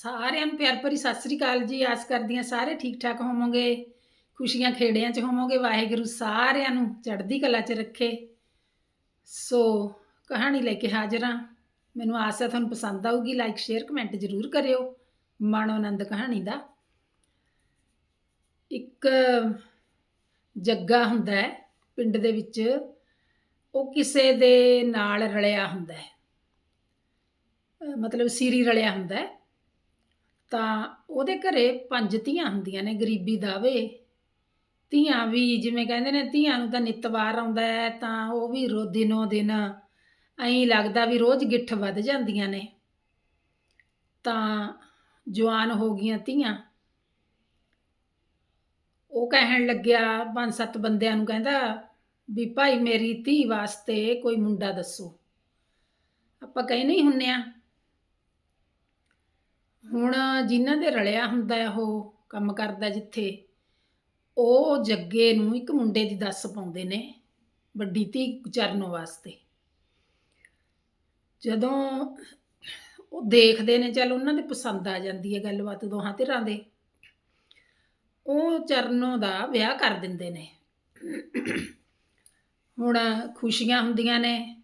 ਸਾਰਿਆਂ ਨੂੰ ਪਿਆਰ ਭਰੀ ਸਤਿ ਸ੍ਰੀ ਅਕਾਲ ਜੀ। ਆਸ ਕਰਦੀ ਹਾਂ ਸਾਰੇ ਠੀਕ ਠਾਕ ਹੋਵੋਗੇ, ਖੁਸ਼ੀਆਂ ਖੇੜਿਆਂ 'ਚ ਹੋਵੋਗੇ, ਵਾਹਿਗੁਰੂ ਸਾਰਿਆਂ ਨੂੰ ਚੜ੍ਹਦੀ ਕਲਾ 'ਚ ਰੱਖੇ। ਸੋ ਕਹਾਣੀ ਲੈ ਕੇ ਹਾਜ਼ਰ ਹਾਂ। ਮੈਨੂੰ ਆਸ ਹੈ ਤੁਹਾਨੂੰ ਪਸੰਦ ਆਊਗੀ ਲਾਈਕ ਸ਼ੇਅਰ ਕਮੈਂਟ ਜ਼ਰੂਰ ਕਰਿਓ। ਮਾਣੋ ਆਨੰਦ ਕਹਾਣੀ ਦਾ। ਇੱਕ ਜੱਗਾ ਹੁੰਦਾ ਹੈ, ਪਿੰਡ ਦੇ ਵਿੱਚ ਉਹ ਕਿਸੇ ਦੇ ਨਾਲ ਰਲਿਆ ਹੁੰਦਾ ਹੈ। ਮਤਲਬ ਸੀਰੀ ਰਲਿਆ ਹੁੰਦਾ ਹੈ। ਤਾਂ ਉਹਦੇ ਘਰੇ ਪੰਜ ਧੀਆਂ ਹੁੰਦੀਆਂ ਨੇ, ਗਰੀਬੀ ਦਾਵੇ ਧੀਆਂ ਵੀ ਜਿਵੇਂ ਕਹਿੰਦੇ ਨੇ, ਧੀਆਂ ਨੂੰ ਤਾਂ ਨਿਤਵਾਰ ਆਉਂਦਾ ਹੈ, ਤਾਂ ਉਹ ਵੀ ਰੋ, ਦਿਨੋ ਦਿਨ ਐਂ ਲੱਗਦਾ ਵੀ ਰੋਜ਼ ਗਿੱਠ ਵੱਧ ਜਾਂਦੀਆਂ ਨੇ। ਤਾਂ ਜਵਾਨ ਹੋ ਗਈਆਂ ਧੀਆਂ। ਉਹ ਕਹਿਣ ਲੱਗਿਆ ਪੰਜ ਸੱਤ ਬੰਦਿਆਂ ਨੂੰ ਕਹਿੰਦਾ, ਵੀ ਭਾਈ ਮੇਰੀ ਧੀ ਵਾਸਤੇ ਕੋਈ ਮੁੰਡਾ ਦੱਸੋ। ਆਪਾਂ ਕਹੀ ਨਹੀਂ ਹੁੰਨੇ ਆ ਹੁਣ ਜਿਨ੍ਹਾਂ ਦੇ ਰਲਿਆ ਹੁੰਦਾ ਹੈ ਉਹ ਕੰਮ ਕਰਦਾ ਜਿੱਥੇ, ਉਹ ਜੱਗੇ ਨੂੰ ਇੱਕ ਮੁੰਡੇ ਦੀ ਦੱਸ ਪਾਉਂਦੇ ਨੇ ਵੱਡੀ ਧੀ ਚਰਨ ਵਾਸਤੇ। ਜਦੋਂ ਉਹ ਦੇਖਦੇ ਨੇ, ਚਲ ਉਹਨਾਂ ਦੇ ਪਸੰਦ ਆ ਜਾਂਦੀ ਹੈ ਗੱਲਬਾਤ ਦੋਹਾਂ ਧਿਰਾਂ ਦੇ, ਉਹ ਚਰਨੋਂ ਦਾ ਵਿਆਹ ਕਰ ਦਿੰਦੇ ਨੇ। ਹੁਣ ਖੁਸ਼ੀਆਂ ਹੁੰਦੀਆਂ ਨੇ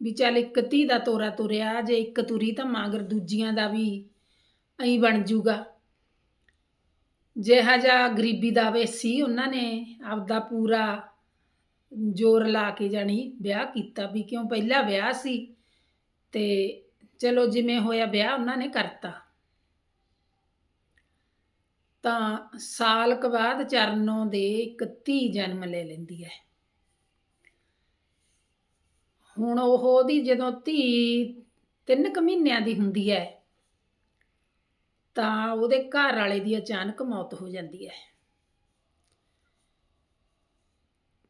ਵੀ ਚੱਲ ਇੱਕ ਧੀ ਦਾ ਤੋਰਾ ਤੁਰਿਆ, ਜੇ ਇੱਕ ਤੁਰੀ ਤਾਂ ਮਾਗਰ ਦੂਜੀਆਂ ਦਾ ਵੀ ਐਂ ਬਣ ਜੂਗਾ। ਜਿਹਾ ਜਿਹਾ ਗਰੀਬੀ ਦਾ ਵੇ ਸੀ, ਉਹਨਾਂ ਨੇ ਆਪਦਾ ਪੂਰਾ ਜ਼ੋਰ ਲਾ ਕੇ ਜਾਣੀ ਵਿਆਹ ਕੀਤਾ ਵੀ ਕਿਉਂ ਪਹਿਲਾ ਵਿਆਹ ਸੀ ਤੇ ਚਲੋ ਜਿਵੇਂ ਹੋਇਆ ਵਿਆਹ ਉਹਨਾਂ ਨੇ ਕਰਤਾ। ਤਾਂ ਸਾਲ ਕ ਬਾਅਦ ਚਰਨੋਂ ਦੇ ਇੱਕ ਧੀ ਜਨਮ ਲੈ ਲੈਂਦੀ ਹੈ। ਹੁਣ ਉਹ ਉਹਦੀ ਜਦੋਂ ਧੀ ਤਿੰਨ ਕੁ ਮਹੀਨਿਆਂ ਦੀ ਹੁੰਦੀ ਹੈ ਤਾਂ ਉਹਦੇ ਘਰ ਵਾਲੇ ਦੀ ਅਚਾਨਕ ਮੌਤ ਹੋ ਜਾਂਦੀ ਹੈ।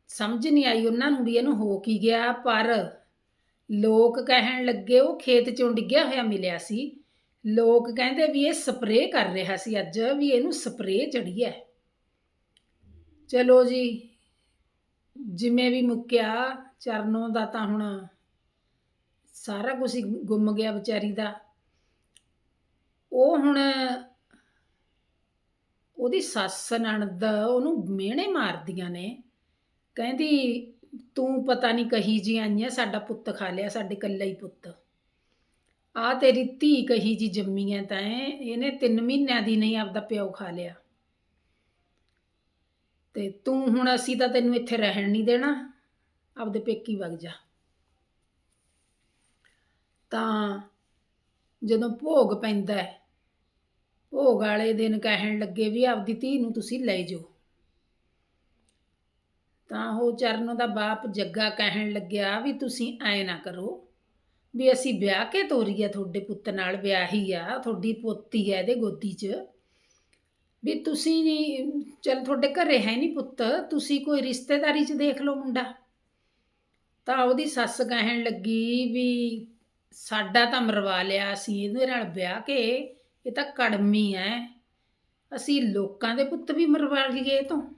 ਸਮਝ ਨਹੀਂ ਆਈ ਉਹਨਾਂ ਨੂੰ ਵੀ ਇਹਨੂੰ ਹੋ ਕੀ ਗਿਆ, ਪਰ ਲੋਕ ਕਹਿਣ ਲੱਗੇ ਉਹ ਖੇਤ ਚੋਂ ਡਿੱਗਿਆ ਹੋਇਆ ਮਿਲਿਆ ਸੀ। ਲੋਕ ਕਹਿੰਦੇ ਵੀ ਇਹ ਸਪਰੇਅ ਕਰ ਰਿਹਾ ਸੀ ਅੱਜ, ਵੀ ਇਹਨੂੰ ਸਪਰੇਅ ਚੜੀ ਹੈ। ਚਲੋ ਜੀ, ਜਿਵੇਂ ਵੀ ਮੁੱਕਿਆ, ਚਰਨੋਂ ਦਾ ਤਾਂ ਹੁਣ ਸਾਰਾ ਕੁਝ ਗੁੰਮ ਗਿਆ ਵਿਚਾਰੀ ਦਾ। ਉਹ ਹੁਣ ਉਹਦੀ ਸੱਸ ਨਣਦ ਉਹਨੂੰ ਮਿਹਣੇ ਮਾਰਦੀਆਂ ਨੇ। ਕਹਿੰਦੀ, ਤੂੰ ਪਤਾ ਨਹੀਂ ਕਹੀ ਜੀ ਆਈਆਂ ਸਾਡਾ ਪੁੱਤ ਖਾ ਲਿਆ, ਸਾਡੇ ਕੱਲਾ ਹੀ ਪੁੱਤ। ਆ ਤੇਰੀ ਧੀ ਕਹੀ ਜੀ ਜੰਮੀ ਐ ਤਾਂ ਇਹਨੇ 3 ਮਹੀਨਿਆਂ ਦੀ ਨਹੀਂ ਆਪਦਾ ਪਿਓ ਖਾ ਲਿਆ। ਤੇ ਤੂੰ ਹੁਣ ਅਸੀਂ ਤਾਂ ਤੈਨੂੰ ਇੱਥੇ ਰਹਿਣ ਨਹੀਂ ਦੇਣਾ। ਆਪਦੇ ਪੇਕੀ ਵਗ ਜਾ। ਤਾਂ ਜਦੋਂ ਭੋਗ ਪੈਂਦਾ ਹੈ ਭੋਗ ਵਾਲੇ ਦਿਨ ਕਹਿਣ ਲੱਗੇ ਵੀ ਆਪਦੀ ਧੀ ਨੂੰ ਤੁਸੀਂ ਲੈ ਜਾਓ। ਤਾਂ ਉਹ ਚਰਨ ਦਾ ਬਾਪ ਜੱਗਾ ਕਹਿਣ ਲੱਗਿਆ ਵੀ ਤੁਸੀਂ ਐ ਨਾ ਕਰੋ ਵੀ ਅਸੀਂ ਵਿਆਹ ਕੇ ਤੋਰੀ ਆ, ਤੁਹਾਡੇ ਪੁੱਤ ਨਾਲ ਵਿਆਹੀ ਆ, ਤੁਹਾਡੀ ਪੋਤੀ ਆ ਇਹਦੇ ਗੋਦੀ 'ਚ। ਵੀ ਤੁਸੀਂ ਨਹੀਂ ਚਲ ਤੁਹਾਡੇ ਘਰੇ ਹੈ ਨਹੀਂ ਪੁੱਤ, ਤੁਸੀਂ ਕੋਈ ਰਿਸ਼ਤੇਦਾਰੀ 'ਚ ਦੇਖ ਲਓ ਮੁੰਡਾ। ਤਾਂ ਉਹਦੀ ਸੱਸ ਕਹਿਣ ਲੱਗੀ ਵੀ ਸਾਡਾ ਤਾਂ ਮਰਵਾ ਲਿਆ ਅਸੀਂ, ਇਹਦੇ ਨਾਲ ਵਿਆਹ ਕੇ ਇਹ ਤਾਂ ਕੜਮੀ ਐ। ਅਸੀਂ ਲੋਕਾਂ ਦੇ ਪੁੱਤ ਵੀ ਮਰਵਾ ਲਈਏ ਤੋਂ।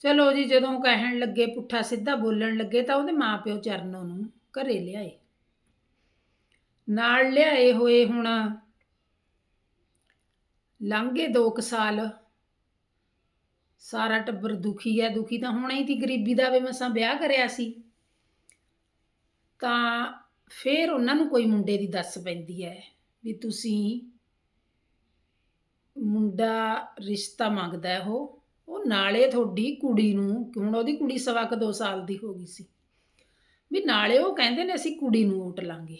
ਚਲੋ ਜੀ, ਜਦੋਂ ਕਹਿਣ ਲੱਗੇ, ਪੁੱਠਾ ਸਿੱਧਾ ਬੋਲਣ ਲੱਗੇ, ਤਾਂ ਉਹਦੇ ਮਾਪਿਓ ਚਰਨੋਂ ਨੂੰ ਘਰੇ ਲਿਆਏ। ਨਾਲ ਲਿਆਏ ਹੋਏ ਹੁਣ ਲੰਘੇ 2 ਸਾਲ। ਸਾਰਾ ਟੱਬਰ ਦੁਖੀ ਹੈ ਦੁਖੀ ਤਾਂ ਹੋਣਾ ਹੀ ਸੀ, ਗਰੀਬੀ ਦਾ ਵੇ ਮਸਾਂ ਵਿਆਹ ਕਰਿਆ ਸੀ। ਤਾਂ ਫਿਰ ਉਹਨਾਂ ਨੂੰ ਕੋਈ ਮੁੰਡੇ ਦੀ ਦੱਸ ਪੈਂਦੀ ਹੈ ਵੀ ਤੁਸੀਂ ਮੁੰਡਾ ਰਿਸ਼ਤਾ ਮੰਗਦਾ ਹੈ ਉਹ ਉਹ ਨਾਲੇ ਤੁਹਾਡੀ ਕੁੜੀ ਨੂੰ, ਹੁਣ ਉਹਦੀ ਕੁੜੀ ਸਵਾ ਕੁ ਦੋ ਸਾਲ ਦੀ ਹੋ ਗਈ ਸੀ, ਵੀ ਨਾਲੇ ਉਹ ਕਹਿੰਦੇ ਨੇ ਅਸੀਂ ਕੁੜੀ ਨੂੰ ਓਟ ਲਾਂਗੇ।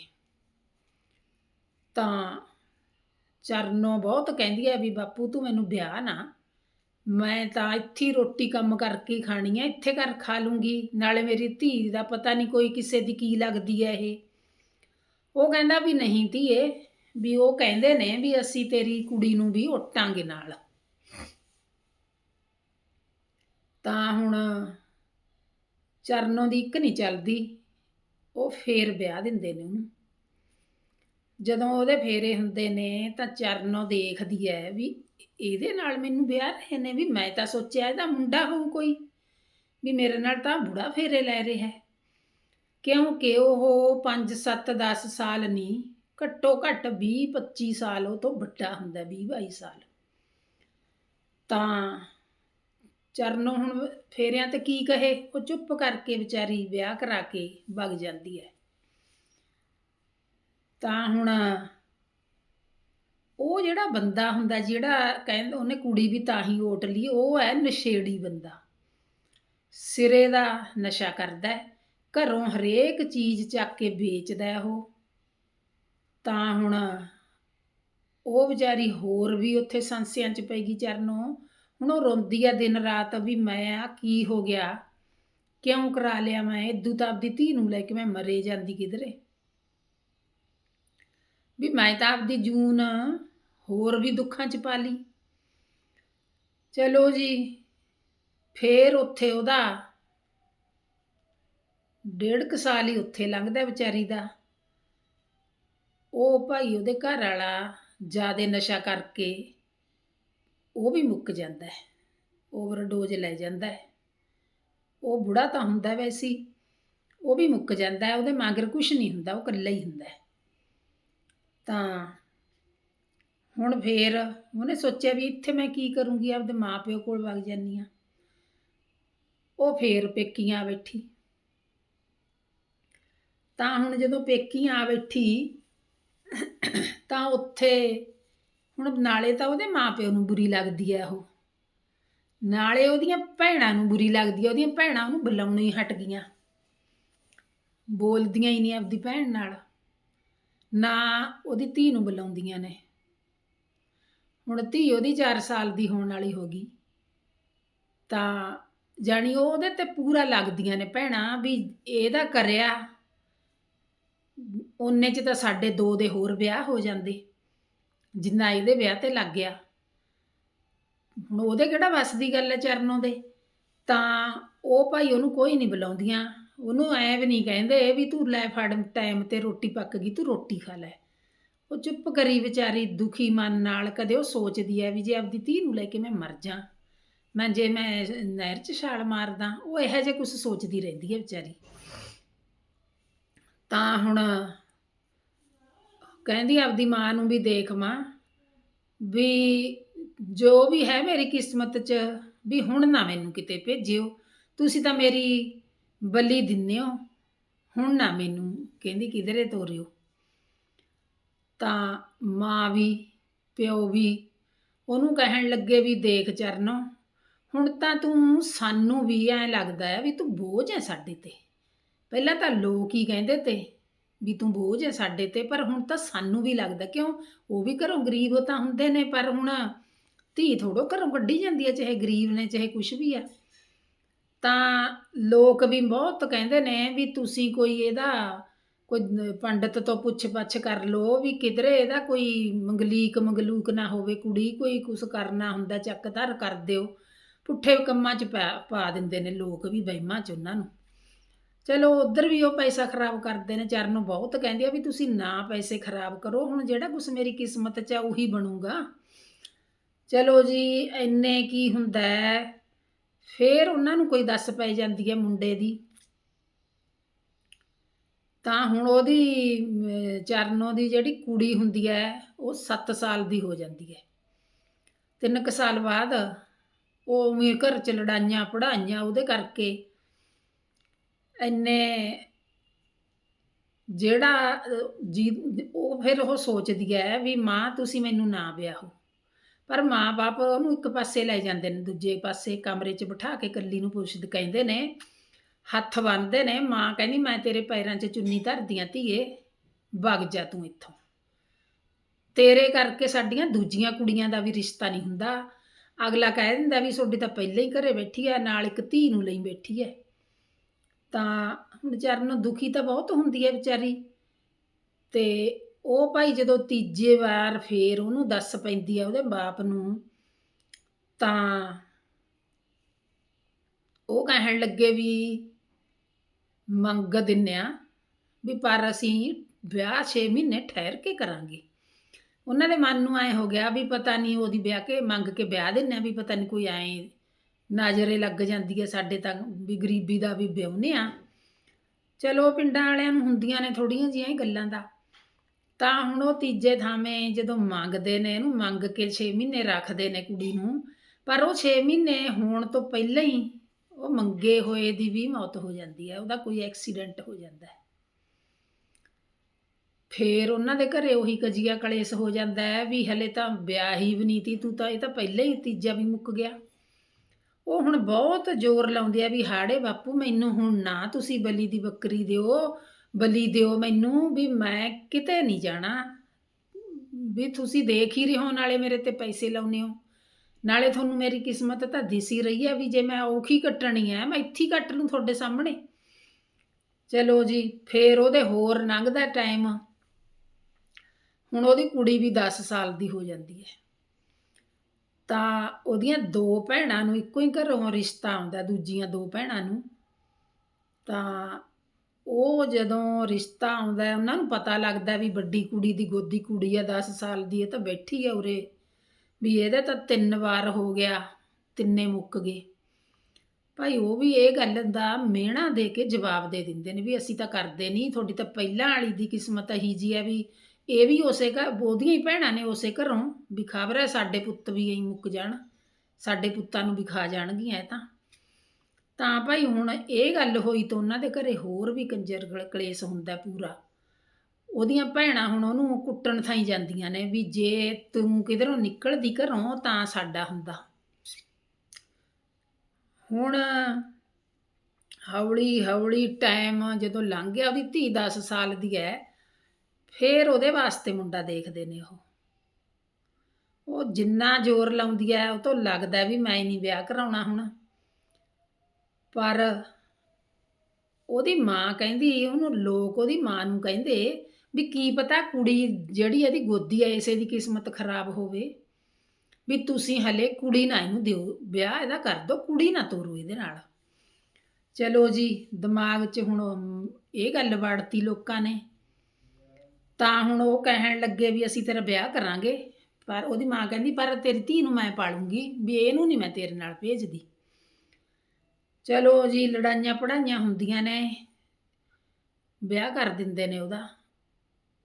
ਤਾਂ ਚਰਨੋਂ ਬਹੁਤ ਕਹਿੰਦੀ ਹੈ ਵੀ ਬਾਪੂ ਤੂੰ ਮੈਨੂੰ ਵਿਆਹ ਨਾ, ਮੈਂ ਤਾਂ ਇੱਥੇ ਰੋਟੀ ਕੰਮ ਕਰਕੇ ਖਾਣੀ ਹੈ, ਇੱਥੇ ਘਰ ਖਾ ਲੂੰਗੀ, ਨਾਲੇ ਮੇਰੀ ਧੀ ਦਾ ਪਤਾ ਨਹੀਂ ਕੋਈ ਕਿਸੇ ਦੀ ਕੀ ਲੱਗਦੀ ਹੈ ਇਹ। ਉਹ ਕਹਿੰਦਾ ਵੀ ਨਹੀਂ ਧੀਏ ਵੀ ਉਹ ਕਹਿੰਦੇ ਨੇ ਵੀ ਅਸੀਂ ਤੇਰੀ ਕੁੜੀ ਨੂੰ ਵੀ ਉੱਟਾਂਗੇ ਨਾਲ। ਤਾਂ ਹੁਣ ਚਰਨੋਂ ਦੀ ਇੱਕ ਨਹੀਂ ਚੱਲਦੀ, ਉਹ ਫੇਰ ਵਿਆਹ ਦਿੰਦੇ ਨੇ ਉਹਨੂੰ। ਜਦੋਂ ਉਹਦੇ ਫੇਰੇ ਹੁੰਦੇ ਨੇ ਤਾਂ ਚਰਨੋਂ ਦੇਖਦੀ ਹੈ ਵੀ ਇਹਦੇ ਨਾਲ ਮੈਨੂੰ ਵਿਆਹ ਰਹੇ ਨੇ, ਵੀ ਮੈਂ ਤਾਂ ਸੋਚਿਆ ਇਹਦਾ ਮੁੰਡਾ ਹੋਊ ਕੋਈ, ਵੀ ਮੇਰੇ ਨਾਲ ਤਾਂ ਬੁੜਾ ਫੇਰੇ ਲੈ ਰਿਹਾ। ਕਿਉਂਕਿ ਉਹ 5 7 10 ਸਾਲ ਨਹੀਂ ਘੱਟੋ ਘੱਟ 20 25 ਸਾਲ ਉਹ ਤੋਂ ਵੱਡਾ ਹੁੰਦਾ 20 22 ਸਾਲ। ਤਾਂ ਚਰਨੋਂ ਹੁਣ ਫੇਰਿਆਂ ਤੇ ਕੀ ਕਹੇ? ਉਹ ਚੁੱਪ ਕਰਕੇ ਵਿਚਾਰੀ ਵਿਆਹ ਕਰਾ ਕੇ ਵਗ ਜਾਂਦੀ ਹੈ। ਤਾਂ ਹੁਣ ਉਹ ਜਿਹੜਾ ਬੰਦਾ ਹੁੰਦਾ, ਜਿਹੜਾ ਕਹਿੰਦਾ ਉਹਨੇ ਕੁੜੀ ਵੀ ਤਾਂ ਹੀ ਓਟ ਲਈ, ਉਹ ਹੈ ਨਸ਼ੇੜੀ ਬੰਦਾ। ਸਿਰੇ ਦਾ ਨਸ਼ਾ ਕਰਦਾ ਘਰੋਂ ਹਰੇਕ ਚੀਜ਼ ਚੱਕ ਕੇ ਵੇਚਦਾ ਉਹ। ਤਾਂ ਹੁਣ ਉਹ ਵਿਚਾਰੀ ਹੋਰ ਵੀ ਉੱਥੇ ਸੰਸਿਆਂ 'ਚ ਪੈ ਗਈ ਚਰਨੋਂ। ਹੁਣ ਉਹ ਰੋਂਦੀ ਆ ਦਿਨ ਰਾਤ ਵੀ ਮੈਂ ਆ, ਕੀ ਹੋ ਗਿਆ? ਕਿਉਂ ਕਰਾ ਲਿਆ ਮੈਂ? ਇਦੂ ਤਾਂ ਆਪਦੀ ਧੀ ਨੂੰ ਲੈ ਕੇ ਮੈਂ ਮਰੇ ਜਾਂਦੀ ਕਿਧਰੇ? ਵੀ ਮੈਂ ਤਾਂ ਆਪਦੀ ਜੂਨ ਹੋਰ ਵੀ ਦੁੱਖਾਂ 'ਚ ਪਾ ਲਈ ਚਲੋ ਜੀ, ਫੇਰ ਉੱਥੇ ਉਹਦਾ ਡੇਢ ਕੁ ਸਾਲ ਹੀ ਉੱਥੇ ਲੰਘਦਾ ਵਿਚਾਰੀ ਦਾ। ਉਹ ਭਾਈ ਉਹਦੇ ਘਰ ਵਾਲਾ ਜਿਆਦੇ ਨਸ਼ਾ ਕਰਕੇ ਉਹ ਵੀ ਮੁੱਕ ਜਾਂਦਾ ਹੈ ਓਵਰਡੋਜ਼ ਲੈ ਜਾਂਦਾ ਹੈ। ਉਹ ਬੁੜਾ ਤਾਂ ਹੁੰਦਾ ਵੈਸੀ, ਉਹ ਵੀ ਮੁੱਕ ਜਾਂਦਾ ਹੈ, ਉਹਦੇ ਮਗਰ ਕੁਝ ਨਹੀਂ ਹੁੰਦਾ, ਉਹ ਇਕੱਲਾ ਹੀ ਹੁੰਦਾ ਹੈ। ਤਾਂ ਹੁਣ ਫੇਰ ਉਹਨੇ ਸੋਚਿਆ ਵੀ ਇੱਥੇ ਮੈਂ ਕੀ ਕਰੂੰਗੀ, ਆਪਦੇ ਮਾਪਿਓ ਕੋਲ ਵਗ ਜਾਨੀ ਆ ਉਹ ਫੇਰ ਪੇਕੀਆਂ ਬੈਠੀ। ਤਾਂ ਹੁਣ ਜਦੋਂ ਪੇਕੀਆਂ ਆ ਬੈਠੀ ਤਾਂ ਉੱਥੇ, ਹੁਣ ਨਾਲੇ ਤਾਂ ਉਹਦੇ ਮਾਪਿਓ ਨੂੰ ਬੁਰੀ ਲੱਗਦੀ ਹੈ ਉਹ। ਨਾਲੇ ਉਹਦੀਆਂ ਭੈਣਾਂ ਨੂੰ ਬੁਰੀ ਲੱਗਦੀ ਹੈ ਉਹਦੀਆਂ ਭੈਣਾਂ ਉਹਨੂੰ ਬੁਲਾਉਣੋਂ ਹੀ ਹਟ ਗਈਆਂ। ਬੋਲਦੀਆਂ ਹੀ ਨਹੀਂ ਆਪਦੀ ਭੈਣ ਨਾਲ। ਨਾ ਉਹਦੀ ਧੀ ਨੂੰ ਬੁਲਾਉਂਦੀਆਂ ਨੇ। ਹੁਣ ਧੀ ਉਹਦੀ 4 ਸਾਲ ਦੀ ਹੋਣ ਵਾਲੀ ਹੋ ਗਈ। ਤਾਂ ਜਾਣੀ ਉਹ ਉਹਦੇ ਤੇ ਪੂਰਾ ਲੱਗਦੀਆਂ ਨੇ ਭੈਣਾਂ ਵੀ ਇਹਦਾ ਕਰਿਆ ਉਹਨੇ ਚ ਤਾਂ ਸਾਡੇ ਦੋ ਦੇ ਹੋਰ ਵਿਆਹ ਹੋ ਜਾਂਦੇ। ਜਿੰਨਾ ਇਹਦੇ ਵਿਆਹ ਤੇ ਲੱਗ ਗਿਆ। ਹੁਣ ਉਹਦੇ ਕਿਹੜਾ ਵੱਸ ਦੀ ਗੱਲ ਹੈ ਚਰਨੋਂ ਦੇ? ਤਾਂ ਉਹ ਭਾਈ ਉਹਨੂੰ ਕੋਈ ਨਹੀਂ ਬੁਲਾਉਂਦੀਆਂ। ਉਹਨੂੰ ਐ ਵੀ ਨਹੀਂ ਕਹਿੰਦੇ ਵੀ ਤੂੰ ਲੈ ਫੜ ਟਾਈਮ ਤੇ ਰੋਟੀ ਪੱਕ ਗਈ, ਤੂੰ ਰੋਟੀ ਖਾ ਲੈ। ਉਹ ਚੁੱਪ ਕਰੀ ਵਿਚਾਰੀ ਦੁਖੀ ਮਨ ਨਾਲ ਕਦੇ ਉਹ ਸੋਚਦੀ ਹੈ ਵੀ ਜੇ ਆਪਦੀ ਧੀ ਨੂੰ ਲੈ ਕੇ ਮੈਂ ਮਰ ਜਾ, ਮੈਂ ਜੇ ਮੈਂ ਨਹਿਰ 'ਚ ਛਾਲ ਮਾਰਦਾ, ਉਹ ਇਹੋ ਜਿਹਾ ਕੁਝ ਸੋਚਦੀ ਰਹਿੰਦੀ ਹੈ ਵਿਚਾਰੀ। ਤਾਂ ਹੁਣ ਕਹਿੰਦੀ ਆਪਦੀ ਮਾਂ ਨੂੰ ਵੀ ਦੇਖ ਮਾਂ, ਵੀ ਜੋ ਵੀ ਹੈ ਮੇਰੀ ਕਿਸਮਤ 'ਚ, ਵੀ ਹੁਣ ਨਾ ਮੈਨੂੰ ਕਿਤੇ ਭੇਜਿਓ। ਤੁਸੀਂ ਤਾਂ ਮੇਰੀ ਬਲੀ ਦਿੰਨੇ ਹੋ, ਹੁਣ ਨਾ ਮੈਨੂੰ, ਕਹਿੰਦੀ ਕਿਧਰੇ ਤੋਰਿਓ। ਤਾਂ ਮਾਂ ਵੀ, ਪਿਓ ਵੀ, ਉਹਨੂੰ ਕਹਿਣ ਲੱਗੇ ਵੀ ਦੇਖ ਚਰਨੋ, ਹੁਣ ਤਾਂ ਤੂੰ ਸਾਨੂੰ ਵੀ ਐ ਲੱਗਦਾ ਹੈ ਵੀ ਤੂੰ ਬੋਝ ਹੈ ਸਾਡੇ ਤੇ। ਪਹਿਲਾਂ ਤਾਂ ਲੋਕ ਹੀ ਕਹਿੰਦੇ ਤੇ ਵੀ ਤੂੰ ਬੋਝ ਹੈ ਸਾਡੇ ਤੇ, ਪਰ ਹੁਣ ਤਾਂ ਸਾਨੂੰ ਵੀ ਲੱਗਦਾ, ਕਿਉਂ? ਉਹ ਵੀ ਘਰੋਂ ਗਰੀਬ ਤਾਂ ਹੁੰਦੇ ਨੇ, ਪਰ ਹੁਣ ਧੀ ਥੋੜੋ ਘਰੋਂ ਕੱਢੀ ਜਾਂਦੀ ਹੈ, ਚਾਹੇ ਗਰੀਬ ਨੇ, ਚਾਹੇ ਕੁਝ ਵੀ ਹੈ। ਤਾਂ ਲੋਕ ਵੀ ਬਹੁਤ ਕਹਿੰਦੇ ਨੇ ਵੀ ਤੁਸੀਂ ਕੋਈ ਇਹਦਾ, ਕੋਈ ਨ- ਪੰਡਤ ਤੋਂ ਪੁੱਛ ਪੱਛ ਕਰ ਲੋ ਵੀ ਕਿਧਰੇ ਇਹਦਾ ਕੋਈ ਮੰਗਲੀਕ ਮੰਗਲੂਕ ਨਾ ਹੋਵੇ, ਕੁੜੀ ਕੋਈ ਕੁਛ ਕਰਨਾ ਹੁੰਦਾ, ਚੱਕ ਧਰ ਕਰ ਦਿਓ। ਪੁੱਠੇ ਕੰਮਾਂ 'ਚ ਪਾ ਪਾ ਦਿੰਦੇ ਨੇ ਲੋਕ ਵੀ, ਵਹਿਮਾਂ 'ਚ ਉਹਨਾਂ ਨੂੰ। ਚਲੋ ਉਧਰ ਵੀ ਉਹ ਪੈਸਾ ਖਰਾਬ ਕਰਦੇ ਨੇ ਚਰਨ ਨੂੰ ਬਹੁਤ ਕਹਿੰਦੀ ਆ ਵੀ ਤੁਸੀਂ ਨਾ ਪੈਸੇ ਖਰਾਬ ਕਰੋ ਹੁਣ ਜਿਹੜਾ ਕੁਛ ਮੇਰੀ ਕਿਸਮਤ 'ਚ ਆ ਉਹੀ ਬਣੂਗਾ। ਚਲੋ ਜੀ ਇੰਨੇ ਕੀ ਹੁੰਦਾ ਹੈ? ਫੇਰ ਉਹਨਾਂ ਨੂੰ ਕੋਈ ਦੱਸ ਪੈ ਜਾਂਦੀ ਹੈ ਮੁੰਡੇ ਦੀ। ਤਾਂ ਹੁਣ ਉਹਦੀ ਅਮ, ਚਰਨੋਂ ਦੀ ਜਿਹੜੀ ਕੁੜੀ ਹੁੰਦੀ ਹੈ ਉਹ 7 ਸਾਲ ਦੀ ਹੋ ਜਾਂਦੀ ਹੈ। ਤਿੰਨ ਕੁ ਸਾਲ ਬਾਅਦ ਉਹ ਉਵੇਂ ਘਰ ਚ ਲੜਾਈਆਂ ਪੜਾਈਆਂ ਉਹਦੇ ਕਰਕੇ ਇੰਨੇ ਜਿਹੜਾ ਜੀ, ਉਹ ਫਿਰ ਉਹ ਸੋਚਦੀ ਹੈ ਵੀ ਮਾਂ ਤੁਸੀਂ ਮੈਨੂੰ ਨਾ ਵਿਆਹੋ। ਪਰ ਮਾਂ-ਬਾਪ ਉਹਨੂੰ ਇੱਕ ਪਾਸੇ ਲੈ ਜਾਂਦੇ ਨੇ, ਦੂਜੇ ਪਾਸੇ ਕਮਰੇ 'ਚ ਬਿਠਾ ਕੇ ਕੱਲੀ ਨੂੰ ਪੁੱਛਦ ਕਹਿੰਦੇ ਨੇ, ਹੱਥ ਬੰਨ੍ਹਦੇ ਨੇ, ਮਾਂ ਕਹਿੰਦੀ, ਮੈਂ ਤੇਰੇ ਪੈਰਾਂ 'ਚ ਚੁੰਨੀ ਧਰਦੀ ਧਰਦੀਆਂ ਧੀਏ, ਵਗ ਜਾ ਤੂੰ ਇੱਥੋਂ। ਤੇਰੇ ਕਰਕੇ ਸਾਡੀਆਂ ਦੂਜੀਆਂ ਕੁੜੀਆਂ ਦਾ ਵੀ ਰਿਸ਼ਤਾ ਨਹੀਂ ਹੁੰਦਾ। ਅਗਲਾ ਕਹਿ ਦਿੰਦਾ ਵੀ ਤੁਹਾਡੀ ਤਾਂ ਪਹਿਲਾਂ ਹੀ ਘਰੇ ਬੈਠੀ ਹੈ, ਨਾਲ ਇੱਕ ਧੀ ਨੂੰ ਲਈ ਬੈਠੀ ਹੈ। ਤਾਂ ਵਿਚਾਰੀ ਨੂੰ ਦੁਖੀ ਤਾਂ ਬਹੁਤ ਹੁੰਦੀ ਹੈ ਵਿਚਾਰੀ। ਤੇ ਉਹ ਭਾਈ ਜਦੋਂ ਤੀਜੇ ਵਾਰ ਫੇਰ ਉਹਨੂੰ ਦੱਸ ਪੈਂਦੀ ਆ ਉਹਦੇ ਬਾਪ ਨੂੰ, ਤਾਂ ਉਹ ਕਹਿਣ ਲੱਗੇ ਵੀ ਮੰਗ ਦਿੰਨੇ ਆ ਵੀ ਪਰ ਅਸੀਂ ਵਿਆਹ 6 ਮਹੀਨੇ ਠਹਿਰ ਕੇ ਕਰਾਂਗੇ। ਉਹਨਾਂ ਦੇ ਮਨ ਨੂੰ ਐ ਹੋ ਗਿਆ ਵੀ ਪਤਾ ਨਹੀਂ ਉਹਦੀ ਵਿਆਹ ਕੇ ਮੰਗ ਕੇ ਵਿਆਹ ਦਿੰਨੇ ਆ ਵੀ ਪਤਾ ਨਹੀਂ ਕੋਈ ਐ ਨਜ਼ਰੇ ਲੱਗ ਜਾਂਦੀ ਹੈ ਸਾਡੇ ਤਾਂ ਵੀ ਗਰੀਬੀ ਦਾ ਵੀ ਵਿਆਹੁੰਨੇ ਆ। ਚਲੋ ਪਿੰਡਾਂ ਵਾਲਿਆਂ ਨੂੰ ਹੁੰਦੀਆਂ ਨੇ ਥੋੜੀਆਂ ਜਿਹੀਆਂ ਇਹ ਗੱਲਾਂ ਦਾ। ਤਾਂ ਹੁਣ ਉਹ ਤੀਜੇ ਥਾਵੇਂ ਜਦੋਂ ਮੰਗਦੇ ਨੇ, ਇਹਨੂੰ ਮੰਗ ਕੇ 6 ਮਹੀਨੇ ਰੱਖਦੇ ਨੇ ਕੁੜੀ ਨੂੰ। ਪਰ ਉਹ 6 ਮਹੀਨੇ ਹੋਣ ਤੋਂ ਪਹਿਲਾਂ ਹੀ ਉਹ ਮੰਗੇ ਹੋਏ ਦੀ ਵੀ ਮੌਤ ਹੋ ਜਾਂਦੀ ਹੈ, ਉਹਦਾ ਕੋਈ ਐਕਸੀਡੈਂਟ ਹੋ ਜਾਂਦਾ ਹੈ। ਫੇਰ ਉਹਨਾਂ ਦੇ ਘਰੇ ਉਹੀ ਕਜੀਆ ਕਲੇਸ਼ ਹੋ ਜਾਂਦਾ ਹੈ ਵੀ ਹਲੇ ਤਾਂ ਵਿਆਹ ਹੀ ਵੀ ਨਹੀਂ ਤੀ, ਤੂੰ ਤਾਂ ਇਹ ਤਾਂ ਪਹਿਲਾਂ ਹੀ ਤੀਜਾ ਵੀ ਮੁੱਕ ਗਿਆ। ਉਹ ਹੁਣ ਬਹੁਤ ਜ਼ੋਰ ਲਾਉਂਦੇ ਆ ਵੀ ਹਾੜੇ ਬਾਪੂ, ਮੈਨੂੰ ਹੁਣ ਨਾ ਤੁਸੀਂ ਬਲੀ ਦੀ ਬੱਕਰੀ ਦਿਓ, ਬਲੀ ਦਿਓ ਮੈਨੂੰ ਵੀ ਮੈਂ ਕਿਤੇ ਨਹੀਂ ਜਾਣਾ। ਵੀ ਤੁਸੀਂ ਦੇਖ ਹੀ ਰਹੇ ਹੋ, ਨਾਲੇ ਮੇਰੇ ਤੇ ਪੈਸੇ ਲਾਉਨੇ ਹੋ। ਨਾਲੇ ਤੁਹਾਨੂੰ ਮੇਰੀ ਕਿਸਮਤ ਤਾਂ ਦਿਸ ਹੀ ਰਹੀ ਹੈ ਵੀ ਜੇ ਮੈਂ ਔਖੀ ਕੱਟਣੀ ਹੈ ਮੈਂ ਇੱਥੇ ਕੱਟ ਲੂੰ ਤੁਹਾਡੇ ਸਾਹਮਣੇ। ਚਲੋ ਜੀ, ਫੇਰ ਉਹਦੇ ਹੋਰ ਲੰਘਦਾ ਟਾਈਮ ਹੁਣ ਉਹਦੀ ਕੁੜੀ ਵੀ 10 ਸਾਲ ਦੀ ਹੋ ਜਾਂਦੀ ਹੈ। ਤਾਂ ਉਹਦੀਆਂ ਦੋ ਭੈਣਾਂ ਨੂੰ ਇੱਕੋ ਹੀ ਘਰੋਂ ਰਿਸ਼ਤਾ ਆਉਂਦਾ ਦੂਜੀਆਂ ਦੋ ਭੈਣਾਂ ਨੂੰ। ਤਾਂ ਉਹ ਜਦੋਂ ਰਿਸ਼ਤਾ ਆਉਂਦਾ ਹੈ, ਉਹਨਾਂ ਨੂੰ ਪਤਾ ਲੱਗਦਾ ਵੀ ਵੱਡੀ ਕੁੜੀ ਦੀ ਗੋਦੀ ਕੁੜੀ ਆ 10 ਸਾਲ ਦੀ ਇਹ ਤਾਂ ਬੈਠੀ ਆ ਉਰੇ। ਵੀ ਇਹਦਾ ਤਾਂ ਤਿੰਨ ਵਾਰ ਹੋ ਗਿਆ ਤਿੰਨੇ ਮੁੱਕ ਗਏ। ਭਾਈ ਉਹ ਵੀ ਇਹ ਗੱਲ ਦਾ ਮਿਹਣਾ ਦੇ ਕੇ ਜਵਾਬ ਦੇ ਦਿੰਦੇ ਨੇ ਵੀ ਅਸੀਂ ਤਾਂ ਕਰਦੇ ਨਹੀਂ ਤੁਹਾਡੀ ਤਾਂ ਪਹਿਲਾਂ ਵਾਲੀ ਦੀ ਕਿਸਮਤ ਇਹੀ ਜੀ ਹੈ ਵੀ ਇਹ ਵੀ ਉਸੇ ਘਰ ਉਹਦੀਆਂ ਹੀ ਭੈਣਾਂ ਨੇ ਉਸੇ ਘਰੋਂ ਵੀ ਖਬਰ ਹੈ ਸਾਡੇ ਪੁੱਤ ਵੀ ਐਂ ਮੁੱਕ ਜਾਣ, ਸਾਡੇ ਪੁੱਤਾਂ ਨੂੰ ਵੀ ਖਾ ਜਾਣਗੀਆਂ ਇਹ ਤਾਂ। ਤਾਂ ਭਾਈ ਹੁਣ ਇਹ ਗੱਲ ਹੋਈ ਤਾਂ ਉਹਨਾਂ ਦੇ ਘਰੇ ਹੋਰ ਵੀ ਕੰਜਰ ਕਲੇਸ਼ ਹੁੰਦਾ ਪੂਰਾ। ਉਹਦੀਆਂ ਭੈਣਾਂ ਹੁਣ ਉਹਨੂੰ ਕੁੱਟਣ ਥਾਈ ਜਾਂਦੀਆਂ ਨੇ ਵੀ ਜੇ ਤੂੰ ਕਿਧਰੋਂ ਨਿਕਲਦੀ ਘਰੋਂ ਤਾਂ ਸਾਡਾ ਹੁੰਦਾ। ਹੁਣ ਹੌਲੀ ਹੌਲੀ ਟਾਈਮ ਜਦੋਂ ਲੰਘ ਗਿਆ ਉਹਦੀ ਧੀ 10 ਸਾਲ ਦੀ ਹੈ ਫੇਰ ਉਹਦੇ ਵਾਸਤੇ ਮੁੰਡਾ ਦੇਖਦੇ ਨੇ ਉਹ। ਉਹ ਜਿੰਨਾ ਜ਼ੋਰ ਲਾਉਂਦੀ ਹੈ, ਉਹ ਤੋਂ ਲੱਗਦਾ ਵੀ ਮੈਂ ਨਹੀਂ ਵਿਆਹ ਕਰਾਉਣਾ ਹੁਣ। ਪਰ ਉਹਦੀ ਮਾਂ ਕਹਿੰਦੀ, ਉਹਨੂੰ ਲੋਕ ਉਹਦੀ ਮਾਂ ਨੂੰ ਕਹਿੰਦੇ ਵੀ ਕੀ ਪਤਾ ਕੁੜੀ ਜਿਹੜੀ ਇਹਦੀ ਗੋਦੀ ਹੈ, ਇਸੇ ਦੀ ਕਿਸਮਤ ਖਰਾਬ ਹੋਵੇ। ਵੀ ਤੁਸੀਂ ਹਲੇ ਕੁੜੀ ਨਾ ਇਹਨੂੰ ਦਿਓ, ਵਿਆਹ ਇਹਦਾ ਕਰ ਦਿਓ ਕੁੜੀ ਨਾ ਤੋਰੋ ਇਹਦੇ ਨਾਲ। ਚਲੋ ਜੀ, ਦਿਮਾਗ 'ਚ ਹੁਣ ਇਹ ਗੱਲ ਵੜਤੀ ਲੋਕਾਂ ਨੇ। ਤਾਂ ਹੁਣ ਉਹ ਕਹਿਣ ਲੱਗੇ ਵੀ ਅਸੀਂ ਤੇਰਾ ਵਿਆਹ ਕਰਾਂਗੇ, ਪਰ ਉਹਦੀ ਮਾਂ ਕਹਿੰਦੀ, ਪਰ ਤੇਰੀ ਧੀ ਨੂੰ ਮੈਂ ਪਾਲੂੰਗੀ, ਵੀ ਇਹਨੂੰ ਨਹੀਂ ਮੈਂ ਤੇਰੇ ਨਾਲ ਭੇਜਦੀ। ਚਲੋ ਜੀ, ਲੜਾਈਆਂ ਪੜਾਈਆਂ ਹੁੰਦੀਆਂ ਨੇ, ਵਿਆਹ ਕਰ ਦਿੰਦੇ ਨੇ ਉਹਦਾ।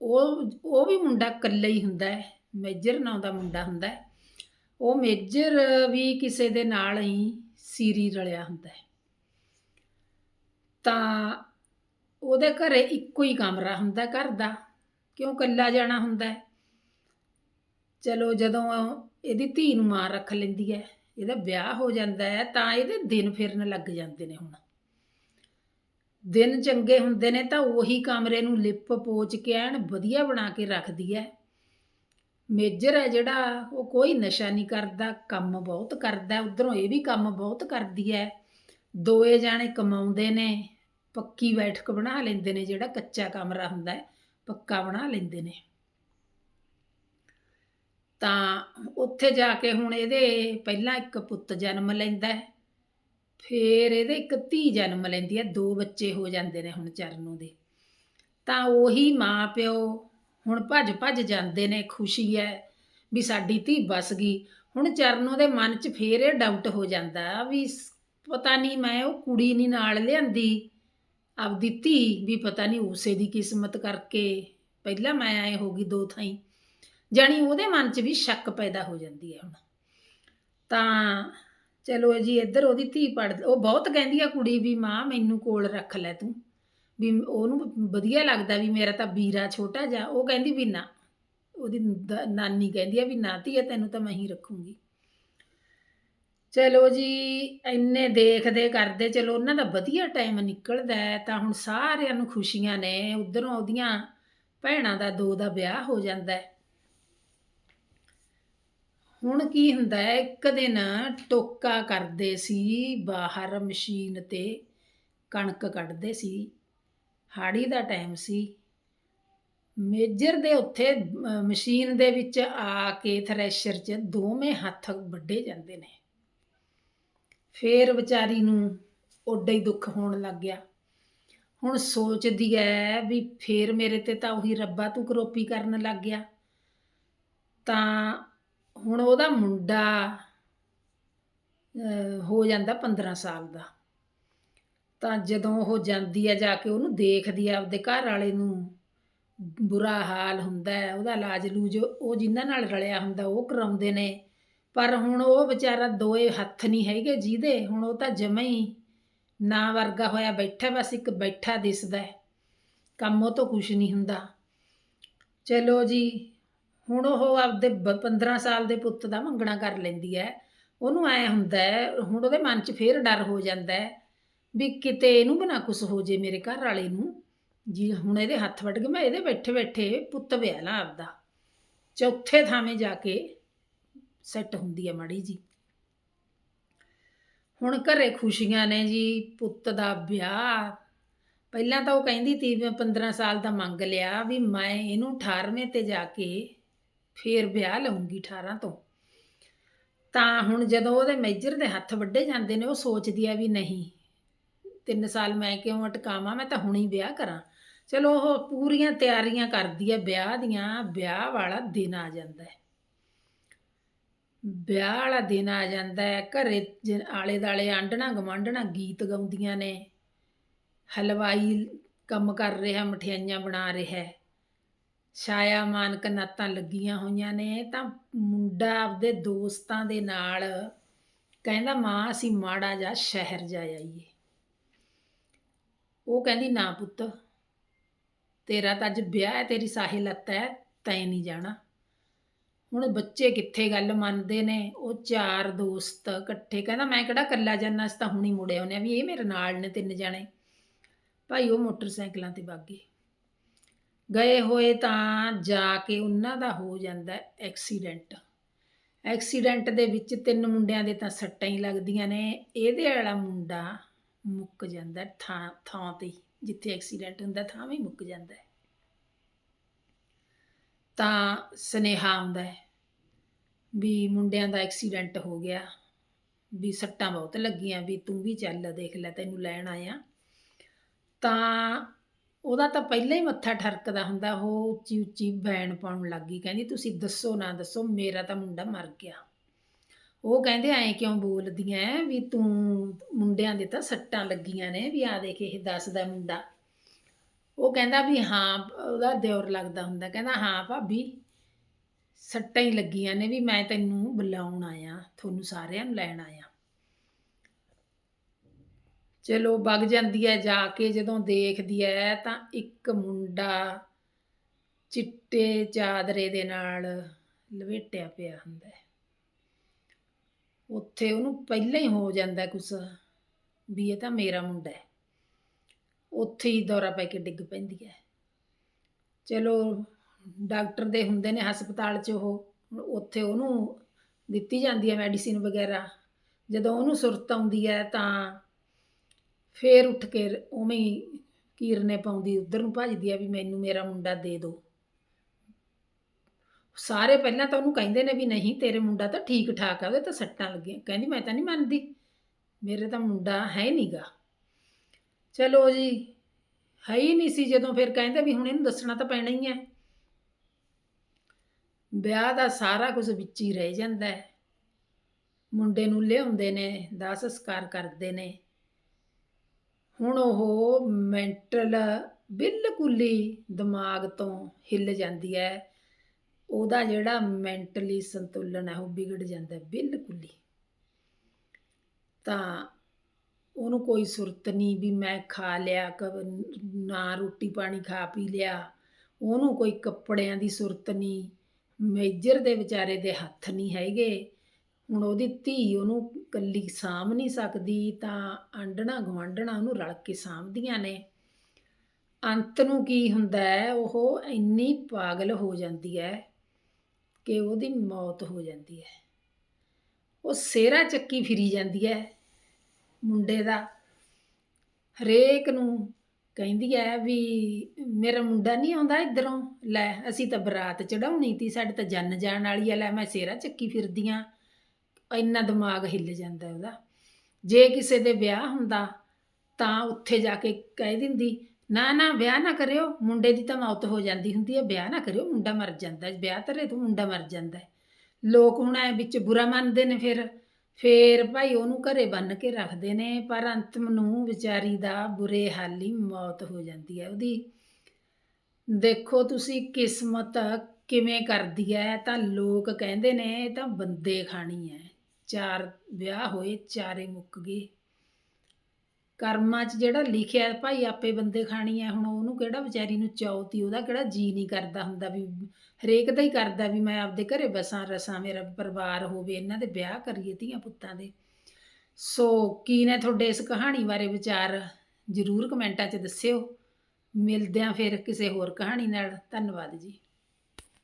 ਉਹ ਉਹ ਵੀ ਮੁੰਡਾ ਇਕੱਲਾ ਹੀ ਹੁੰਦਾ ਹੈ, ਮੇਜਰ ਨਾਂ ਦਾ ਮੁੰਡਾ ਹੁੰਦਾ ਹੈ। ਉਹ ਮੇਜਰ ਵੀ ਕਿਸੇ ਦੇ ਨਾਲ ਹੀ ਸੀਰੀ ਰਲਿਆ ਹੁੰਦਾ ਹੈ। ਤਾਂ ਉਹਦੇ ਘਰੇ ਇੱਕੋ ਹੀ ਕਮਰਾ ਹੁੰਦਾ ਘਰ ਦਾ। ਕਿਉਂ ਇਕੱਲਾ ਜਾਣਾ ਹੁੰਦਾ ਚਲੋ ਜਦੋਂ ਇਹਦੀ ਧੀ ਨੂੰ ਮਾਂ ਰੱਖ ਲੈਂਦੀ ਹੈ, ਇਹਦਾ ਵਿਆਹ ਹੋ ਜਾਂਦਾ ਹੈ, ਤਾਂ ਇਹਦੇ ਦਿਨ ਫਿਰਨ ਲੱਗ ਜਾਂਦੇ ਨੇ ਹੁਣ। ਦਿਨ ਚੰਗੇ ਹੁੰਦੇ ਨੇ ਤਾਂ ਉਹੀ ਕਮਰੇ ਨੂੰ ਲਿਪ ਪੋਚ ਕੇ ਐਨ ਵਧੀਆ ਬਣਾ ਕੇ ਰੱਖਦੀ ਹੈ। ਮੇਜਰ ਹੈ ਜਿਹੜਾ, ਉਹ ਕੋਈ ਨਸ਼ਾ ਨਹੀਂ ਕਰਦਾ, ਕੰਮ ਬਹੁਤ ਕਰਦਾ, ਉਧਰੋਂ ਇਹ ਵੀ ਕੰਮ ਬਹੁਤ ਕਰਦੀ ਹੈ। ਦੋਏ ਜਾਣੇ ਕਮਾਉਂਦੇ ਨੇ, ਪੱਕੀ ਬੈਠਕ ਬਣਾ ਲੈਂਦੇ ਨੇ ਜਿਹੜਾ ਕੱਚਾ ਕਮਰਾ ਹੁੰਦਾ ਹੈ। ਪੱਕਾ ਬਣਾ ਲੈਂਦੇ ਨੇ। ਤਾਂ ਉੱਥੇ ਜਾ ਕੇ ਹੁਣ ਇਹਦੇ ਪਹਿਲਾਂ ਇੱਕ ਪੁੱਤ ਜਨਮ ਲੈਂਦਾ ਹੈ, ਫਿਰ ਇਹਦੇ ਇੱਕ ਧੀ ਜਨਮ ਲੈਂਦੀ ਹੈ, ਦੋ ਬੱਚੇ ਹੋ ਜਾਂਦੇ ਨੇ ਹੁਣ ਚਰਨੋਂ ਦੇ। ਤਾਂ ਉਹੀ ਮਾਂ ਪਿਓ ਹੁਣ ਭੱਜ ਭੱਜ ਜਾਂਦੇ ਨੇ, ਖੁਸ਼ੀ ਹੈ ਵੀ ਸਾਡੀ ਧੀ ਬਸ ਗਈ। ਹੁਣ ਚਰਨੋਂ ਦੇ ਮਨ 'ਚ ਫੇਰ ਇਹ ਡਾਊਟ ਹੋ ਜਾਂਦਾ ਵੀ ਪਤਾ ਨਹੀਂ ਮੈਂ ਉਹ ਕੁੜੀ ਨਹੀਂ ਨਾਲ ਲਿਆਂਦੀ। ਆਪਦੀ ਧੀ ਵੀ ਪਤਾ ਨਹੀਂ ਉਸੇ ਦੀ ਕਿਸਮਤ ਕਰਕੇ ਪਹਿਲਾਂ ਮੈਂ ਆਏ ਗਈ ਦੋ ਥਾਈ, ਜਾਣੀ ਉਹਦੇ ਮਨ 'ਚ ਵੀ ਸ਼ੱਕ ਪੈਦਾ ਹੋ ਜਾਂਦੀ ਹੈ ਹੁਣ। ਤਾਂ ਚਲੋ ਜੀ ਇੱਧਰ ਉਹਦੀ ਧੀ ਪੜ ਉਹ ਬਹੁਤ ਕਹਿੰਦੀ ਆ ਕੁੜੀ ਵੀ, ਮਾਂ, ਮੈਨੂੰ ਕੋਲ ਰੱਖ ਲੈ ਤੂੰ। ਵੀ ਉਹਨੂੰ ਵਧੀਆ ਲੱਗਦਾ ਵੀ ਮੇਰਾ ਤਾਂ ਵੀਰਾ ਛੋਟਾ ਜਿਹਾ, ਉਹ ਕਹਿੰਦੀ ਵੀ ਨਾ, ਉਹਦੀ ਦ- ਨਾਨੀ ਕਹਿੰਦੀ ਆ ਵੀ ਨਾ ਧੀਏ ਤੈਨੂੰ ਤਾਂ ਮੈਂ ਹੀ ਰੱਖੂੰਗੀ। ਚਲੋ ਜੀ, ਇੰਨੇ ਦੇਖਦੇ ਕਰਦੇ ਚਲੋ ਉਹਨਾਂ ਦਾ ਵਧੀਆ ਟਾਈਮ ਨਿਕਲਦਾ ਹੈ, ਤਾਂ ਹੁਣ ਸਾਰਿਆਂ ਨੂੰ ਖੁਸ਼ੀਆਂ ਨੇ, ਉਧਰੋਂ ਉਹਦੀਆਂ ਭੈਣਾਂ ਦਾ, ਦੋ ਦਾ ਵਿਆਹ ਹੋ ਜਾਂਦਾ ਹੈ। ਹੁਣ ਕੀ ਹੁੰਦਾ ਹੈ, ਇੱਕ ਦਿਨ ਟੋਕਾ ਕਰਦੇ ਸੀ, ਬਾਹਰ ਮਸ਼ੀਨ ਤੇ ਕਣਕ ਕੱਢਦੇ ਸੀ, ਹਾੜੀ ਦਾ ਟਾਈਮ ਸੀ। ਮੇਜਰ ਦੇ ਉੱਥੇ ਮਸ਼ੀਨ ਦੇ ਵਿੱਚ ਆ ਕੇ ਥ੍ਰੈਸ਼ਰ 'ਚ ਦੋਵੇਂ ਹੱਥ ਵੱਢੇ ਜਾਂਦੇ ਨੇ। ਫੇਰ ਵਿਚਾਰੀ ਨੂੰ ਓਡਾ ਹੀ ਦੁੱਖ ਹੋਣ ਲੱਗ ਗਿਆ। ਹੁਣ ਸੋਚਦੀ ਐ ਵੀ ਫੇਰ ਮੇਰੇ ਤੇ ਤਾਂ ਉਹੀ ਰੱਬਾ ਤੂੰ ਕਰੋਪੀ ਕਰਨ ਲੱਗ ਗਿਆ। ਤਾਂ ਹੁਣ ਉਹਦਾ ਮੁੰਡਾ ਹੋ ਜਾਂਦਾ 15 ਸਾਲ ਦਾ। ਤਾਂ ਜਦੋਂ ਉਹ ਜਾਂਦੀ ਹੈ ਜਾ ਕੇ ਉਹਨੂੰ ਦੇਖਦੀ ਆ ਆਪਦੇ ਘਰ ਵਾਲੇ ਨੂੰ, ਬੁਰਾ ਹਾਲ ਹੁੰਦਾ ਉਹਦਾ ਇਲਾਜ ਲੂਜ ਉਹ ਜਿਨ੍ਹਾਂ ਨਾਲ ਰਲਿਆ ਹੁੰਦਾ ਉਹ ਕਰਾਉਂਦੇ ਨੇ। ਪਰ ਹੁਣ ਉਹ ਵਿਚਾਰਾ ਦੋਏ ਹੱਥ ਨਹੀਂ ਹੈਗੇ ਜਿਹਦੇ, ਹੁਣ ਉਹ ਤਾਂ ਜਮਾ ਹੀ ਨਾ ਵਰਗਾ ਹੋਇਆ ਬੈਠਾ, ਬਸ ਇੱਕ ਬੈਠਾ ਦਿਸਦਾ ਹੈ। ਕੰਮ ਉਹ ਤੋਂ ਕੁਝ ਨਹੀਂ ਹੁੰਦਾ। ਚਲੋ ਜੀ, ਹੁਣ ਉਹ ਆਪਦੇ ਬ- 15 ਸਾਲ ਦੇ ਪੁੱਤ ਦਾ ਮੰਗਣਾ ਕਰ ਲੈਂਦੀ ਹੈ। ਉਹਨੂੰ ਐ ਹੁੰਦਾ ਹੈ, ਹੁਣ ਉਹਦੇ ਮਨ 'ਚ ਫੇਰ ਡਰ ਹੋ ਜਾਂਦਾ ਹੈ ਵੀ ਕਿਤੇ ਇਹਨੂੰ ਬਣਾ ਕੁਛ ਹੋ ਜੇ ਮੇਰੇ ਘਰ ਵਾਲੇ ਨੂੰ। ਜੀ, ਹੁਣ ਇਹਦੇ ਹੱਥ ਵੱਟ ਕੇ ਮੈਂ ਇਹਦੇ ਬੈਠੇ ਬੈਠੇ ਪੁੱਤ ਵਿਆਹ ਲਾਂ ਆਪਦਾ। ਚੌਥੇ ਥਾਵੇਂ ਜਾ ਕੇ ਸੈੱਟ ਹੁੰਦੀ ਹੈ ਮਾੜੀ ਜੀ। ਹੁਣ ਘਰੇ ਖੁਸ਼ੀਆਂ ਨੇ ਜੀ, ਪੁੱਤ ਦਾ ਵਿਆਹ। ਪਹਿਲਾਂ ਤਾਂ ਉਹ ਕਹਿੰਦੀ ਤੀ ਮੈਂ 15 ਸਾਲ ਦਾ ਮੰਗ ਲਿਆ ਵੀ ਮੈਂ ਇਹਨੂੰ 18ਵੇਂ ਤੇ ਜਾ ਕੇ ਫੇਰ ਵਿਆਹ ਲਊਂਗੀ 18 ਤੋਂ। ਤਾਂ ਹੁਣ ਜਦੋਂ ਉਹਦੇ ਮੇਜਰ ਦੇ ਹੱਥ ਵੱਡੇ ਜਾਂਦੇ ਨੇ, ਉਹ ਸੋਚਦੀ ਆ ਵੀ ਨਹੀਂ, ਤਿੰਨ ਸਾਲ ਮੈਂ ਕਿਉਂ ਅਟਕਾਵਾਂ, ਮੈਂ ਤਾਂ ਹੁਣੀ ਵਿਆਹ ਕਰਾਂ। ਚਲੋ ਉਹ ਪੂਰੀਆਂ ਤਿਆਰੀਆਂ ਕਰਦੀ ਹੈ ਵਿਆਹ ਦੀਆਂ, ਵਿਆਹ ਵਾਲਾ ਦਿਨ ਆ ਜਾਂਦਾ ਹੈ। ਵਿਆਹ ਵਾਲਾ ਦਿਨ ਆ ਜਾਂਦਾ ਹੈ। ਘਰੇ ਜ- ਆਲੇ ਦਾਲੇ ਆਂਢਣਾ ਗਵਾਂਢਣਾ ਗੀਤ ਗਾਉਂਦੀਆਂ ਨੇ। ਹਲਵਾਈ ਕੰਮ ਕਰ ਰਿਹਾ, ਮਠਿਆਈਆਂ ਬਣਾ ਰਿਹਾ ਹੈ। ਛਾਇਆ ਮਾਨਕ ਨਾਤਾਂ ਲੱਗੀਆਂ ਹੋਈਆਂ ਨੇ। ਤਾਂ ਮੁੰਡਾ ਆਪਦੇ ਦੋਸਤਾਂ ਦੇ ਨਾਲ ਕਹਿੰਦਾ, ਮਾਂ, ਅਸੀਂ ਮਾੜਾ ਜਾ ਸ਼ਹਿਰ ਜਾ ਆਈਏ। ਉਹ ਕਹਿੰਦੀ, ਨਾ ਪੁੱਤ, ਤੇਰਾ ਤਾਂ ਅੱਜ ਵਿਆਹ ਹੈ, ਤੇਰੀ ਸਾਹੇ ਲੱਤ ਹੈ, ਤੈਂ ਨਹੀਂ ਜਾਣਾ। ਹੁਣ ਬੱਚੇ ਕਿੱਥੇ ਗੱਲ ਮੰਨਦੇ ਨੇ? ਉਹ ਚਾਰ ਦੋਸਤ ਇਕੱਠੇ ਕਹਿੰਦਾ ਮੈਂ ਕਿਹੜਾ ਇਕੱਲਾ ਜਾਣਾ ਅਸੀਂ ਤਾਂ ਹੁਣੀ ਮੁੜੇ ਆਉਂਦੇ ਆ ਵੀ ਇਹ ਮੇਰੇ ਨਾਲ ਨੇ ਤਿੰਨ ਜਾਣੇ। ਭਾਈ ਉਹ ਮੋਟਰਸਾਈਕਲਾਂ ਤੇ ਬਾਗੇ ਗਏ। ਗਏ ਹੋਏ ਤਾਂ ਜਾ ਕੇ ਉਹਨਾਂ ਦਾ ਹੋ ਜਾਂਦਾ ਐਕਸੀਡੈਂਟ। ਐਕਸੀਡੈਂਟ ਦੇ ਵਿੱਚ ਤਿੰਨ ਮੁੰਡਿਆਂ ਦੇ ਤਾਂ ਸੱਟਾਂ ਹੀ ਲੱਗਦੀਆਂ ਨੇ। ਇਹਦੇ ਵਾਲਾ ਮੁੰਡਾ ਮੁੱਕ ਜਾਂਦਾ ਥਾਂ ਥਾਂ ਤੇ ਹੀ, ਜਿੱਥੇ ਐਕਸੀਡੈਂਟ ਹੁੰਦਾ ਥਾਂ ਵੀ ਮੁੱਕ ਜਾਂਦਾ ਤਾਂ ਸੁਨੇਹਾ ਆਉਂਦਾ ਹੈ ਵੀ ਮੁੰਡਿਆਂ ਦਾ ਐਕਸੀਡੈਂਟ ਹੋ ਗਿਆ, ਵੀ ਸੱਟਾਂ ਬਹੁਤ ਲੱਗੀਆਂ, ਵੀ ਤੂੰ ਵੀ ਚੱਲ, ਦੇਖ ਲੈ, ਤੈਨੂੰ ਲੈਣ ਆਇਆ। ਤਾਂ ਉਹਦਾ ਤਾਂ ਪਹਿਲਾਂ ਹੀ ਮੱਥਾ ਠਰਕਦਾ ਹੁੰਦਾ, ਉਹ ਉੱਚੀ ਉੱਚੀ ਬੈਣ ਪਾਉਣ ਲੱਗੀ ਕਹਿੰਦੀ ਤੁਸੀਂ ਦੱਸੋ ਨਾ ਦੱਸੋ, ਮੇਰਾ ਤਾਂ ਮੁੰਡਾ ਮਰ ਗਿਆ। ਉਹ ਕਹਿੰਦੇ ਐਂ ਕਿਉਂ ਬੋਲਦੀਆਂ ਵੀ ਤੂੰ ਮੁੰਡਿਆਂ ਦੇ ਤਾਂ ਸੱਟਾਂ ਲੱਗੀਆਂ ਨੇ, ਵੀ ਆ ਦੇਖ ਇਹ ਦੱਸਦਾ ਮੁੰਡਾ। ਉਹ ਕਹਿੰਦਾ ਵੀ ਹਾਂ, ਉਹਦਾ ਦਿਓਰ ਲੱਗਦਾ ਹੁੰਦਾ। ਕਹਿੰਦਾ, ਹਾਂ ਭਾਬੀ, ਸੱਟਾਂ ਹੀ ਲੱਗੀਆਂ ਨੇ ਵੀ ਮੈਂ ਤੈਨੂੰ ਬੁਲਾਉਣ ਆਇਆ, ਤੁਹਾਨੂੰ ਸਾਰਿਆਂ ਨੂੰ ਲੈਣ ਆਇਆ। ਚਲੋ, ਵਗ ਜਾਂਦੀ ਹੈ ਜਾ ਕੇ, ਜਦੋਂ ਦੇਖਦੀ ਹੈ ਤਾਂ ਇੱਕ ਮੁੰਡਾ ਚਿੱਟੇ ਚਾਦਰੇ ਦੇ ਨਾਲ ਲਵੇਟਿਆ ਪਿਆ ਹੁੰਦਾ ਹੈ ਉੱਥੇ ਉਹਨੂੰ ਪਹਿਲਾਂ ਹੀ ਹੋ ਜਾਂਦਾ ਕੁਛ ਵੀ ਇਹ ਤਾਂ ਮੇਰਾ ਮੁੰਡਾ ਹੈ ਉੱਥੇ ਹੀ ਦੌਰਾ ਪੈ ਕੇ ਡਿੱਗ ਪੈਂਦੀ ਹੈ। ਚਲੋ, ਡਾਕਟਰ ਦੇ ਹੁੰਦੇ ਨੇ ਹਸਪਤਾਲ 'ਚ ਉਹ, ਉੱਥੇ ਉਹਨੂੰ ਦਿੱਤੀ ਜਾਂਦੀ ਹੈ ਮੈਡੀਸਿਨ ਵਗੈਰਾ। ਜਦੋਂ ਉਹਨੂੰ ਸੁਰਤ ਆਉਂਦੀ ਹੈ ਤਾਂ ਫੇਰ ਉੱਠ ਕੇ ਉਵੇਂ ਹੀ ਕੀਰਨੇ ਪਾਉਂਦੀ, ਉਧਰ ਨੂੰ ਭੱਜਦੀ ਆ ਵੀ ਮੈਨੂੰ ਮੇਰਾ ਮੁੰਡਾ ਦੇ ਦਿਓ। ਸਾਰੇ ਪਹਿਲਾਂ ਤਾਂ ਉਹਨੂੰ ਕਹਿੰਦੇ ਨੇ ਵੀ ਨਹੀਂ, ਤੇਰੇ ਮੁੰਡਾ ਤਾਂ ਠੀਕ ਠਾਕ ਆ, ਉਹਦੇ ਤਾਂ ਸੱਟਾਂ ਲੱਗੀਆਂ। ਕਹਿੰਦੀ, ਮੈਂ ਤਾਂ ਨਹੀਂ ਮੰਨਦੀ, ਮੇਰੇ ਤਾਂ ਮੁੰਡਾ ਹੈ ਨਹੀਂਗਾ ਚਲੋ ਜੀ, ਹੈ ਹੀ ਨਹੀਂ ਸੀ ਜਦੋਂ ਫਿਰ ਕਹਿੰਦੇ ਵੀ ਹੁਣ ਇਹਨੂੰ ਦੱਸਣਾ ਤਾਂ ਪੈਣਾ ਹੀ ਹੈ। ਵਿਆਹ ਦਾ ਸਾਰਾ ਕੁਝ ਵਿੱਚ ਹੀ ਰਹਿ ਜਾਂਦਾ ਹੈ। ਮੁੰਡੇ ਨੂੰ ਲਿਆਉਂਦੇ ਨੇ ਦਾਹ ਸੰਸਕਾਰ ਕਰਦੇ ਨੇ। ਹੁਣ ਉਹ ਮੈਂਟਲ ਬਿਲਕੁਲ ਹੀ ਦਿਮਾਗ ਤੋਂ ਹਿੱਲ ਜਾਂਦੀ ਹੈ। ਉਹਦਾ ਜਿਹੜਾ ਮੈਂਟਲੀ ਸੰਤੁਲਨ ਹੈ, ਉਹ ਵਿਗੜ ਜਾਂਦਾ ਬਿਲਕੁਲ ਹੀ। ਤਾਂ ਉਹਨੂੰ ਕੋਈ ਸੁਰਤ ਨਹੀਂ ਵੀ ਮੈਂ ਖਾ ਲਿਆ ਕ ਨਾ ਰੋਟੀ ਪਾਣੀ ਖਾ ਪੀ ਲਿਆ। ਉਹਨੂੰ ਕੋਈ ਕੱਪੜਿਆਂ ਦੀ ਸੁਰਤ ਨਹੀਂ, ਮੇਜਰ ਦੇ ਵਿਚਾਰੇ ਦੇ ਹੱਥ ਨਹੀਂ ਹੈਗੇ। ਹੁਣ ਉਹਦੀ ਧੀ ਉਹਨੂੰ ਕੱਲੀ ਸਾਂਭ ਨਹੀਂ ਸਕਦੀ, ਤਾਂ ਆਂਡਣਾ ਗਵਾਂਢਣਾ ਉਹਨੂੰ ਰਲ ਕੇ ਸਾਂਭਦੀਆਂ ਨੇ। ਅੰਤ ਨੂੰ ਕੀ ਹੁੰਦਾ ਹੈ, ਉਹ ਇੰਨੀ ਪਾਗਲ ਹੋ ਜਾਂਦੀ ਹੈ ਕਿ ਉਹਦੀ ਮੌਤ ਹੋ ਜਾਂਦੀ ਹੈ। ਉਹ ਸੇਰਾ ਚੱਕੀ ਫਿਰੀ ਜਾਂਦੀ ਹੈ। ਮੁੰਡੇ ਦਾ। ਹਰੇਕ ਨੂੰ ਕਹਿੰਦੀ ਹੈ ਵੀ ਮੇਰਾ ਮੁੰਡਾ ਨਹੀਂ ਆਉਂਦਾ ਇਧਰੋਂ। ਲੈ, ਅਸੀਂ ਤਾਂ ਬਰਾਤ ਚੜਾਉਣੀ ਤੀ, ਸਾਡੇ ਤਾਂ ਜੰਨ ਜਾਣ ਵਾਲੀ ਆ ਲੈ, ਮੈਂ ਸੇਰਾ ਚੱਕੀ ਫਿਰਦੀ ਫਿਰਦੀਆਂ ਇੰਨਾ ਦਿਮਾਗ ਹਿੱਲ ਜਾਂਦਾ ਉਹਦਾ। ਜੇ ਕਿਸੇ ਦੇ ਵਿਆਹ ਹੁੰਦਾ, ਤਾਂ ਉੱਥੇ ਜਾ ਕੇ ਕਹਿ ਦਿੰਦੀ, ਨਾ ਨਾ, ਵਿਆਹ ਨਾ ਕਰਿਓ। ਮੁੰਡੇ ਦੀ ਤਾਂ ਮੌਤ ਹੋ ਜਾਂਦੀ ਹੁੰਦੀ ਹੈ ਵਿਆਹ ਨਾ ਕਰਿਓ, ਮੁੰਡਾ ਮਰ ਜਾਂਦਾ। ਵਿਆਹ ਤਰੇ ਤੋਂ ਮੁੰਡਾ ਮਰ ਜਾਂਦਾ ਲੋਕ ਹੁਣ ਐ ਵਿੱਚ ਬੁਰਾ ਮੰਨਦੇ ਨੇ ਫਿਰ। ਫੇਰ ਭਾਈ ਉਹਨੂੰ ਘਰੇ ਬੰਨ ਕੇ ਰੱਖਦੇ ਨੇ, ਪਰ ਅੰਤਮ ਨੂੰ ਵਿਚਾਰੀ ਦਾ ਬੁਰੇ ਹਾਲ ਹੀ ਮੌਤ ਹੋ ਜਾਂਦੀ ਹੈ ਉਹਦੀ। ਦੇਖੋ ਤੁਸੀਂ ਕਿਸਮਤ ਕਿਵੇਂ ਕਰਦੀ ਹੈ, ਤਾਂ ਲੋਕ ਕਹਿੰਦੇ ਨੇ ਇਹ ਤਾਂ ਬੰਦੇ ਖਾਣੀ ਹੈ। ਚਾਰ ਵਿਆਹ ਹੋਏ, ਚਾਰੇ ਮੁੱਕ ਗਏ। ਕਰਮਾਂ 'ਚ ਜਿਹੜਾ ਲਿਖਿਆ ਭਾਈ ਆਪੇ ਬੰਦੇ ਖਾਣੀ ਹੈ, ਹੁਣ ਉਹਨੂੰ ਕਿਹੜਾ ਵਿਚਾਰੀ ਨੂੰ ਚਾਉ ਤੀ ਉਹਦਾ ਕਿਹੜਾ ਜੀ ਨਹੀਂ ਕਰਦਾ ਹੁੰਦਾ ਵੀ ਹਰੇਕ ਦਾ ਹੀ ਕਰਦਾ ਵੀ ਮੈਂ ਆਪਦੇ ਘਰੇ ਬਸਾਂ ਰਸਾਂ, ਮੇਰਾ ਪਰਿਵਾਰ ਹੋਵੇ, ਇਹਨਾਂ ਦੇ ਵਿਆਹ ਕਰੀਏ ਧੀਆਂ ਪੁੱਤਾਂ ਦੇ। ਸੋ ਕੀ ਨੇ ਤੁਹਾਡੇ ਇਸ ਕਹਾਣੀ ਬਾਰੇ ਵਿਚਾਰ ਜ਼ਰੂਰ ਕਮੈਂਟਾਂ 'ਚ ਦੱਸਿਓ। ਮਿਲਦੇ ਆਂ ਫਿਰ ਕਿਸੇ ਹੋਰ ਕਹਾਣੀ ਨਾਲ। ਧੰਨਵਾਦ ਜੀ।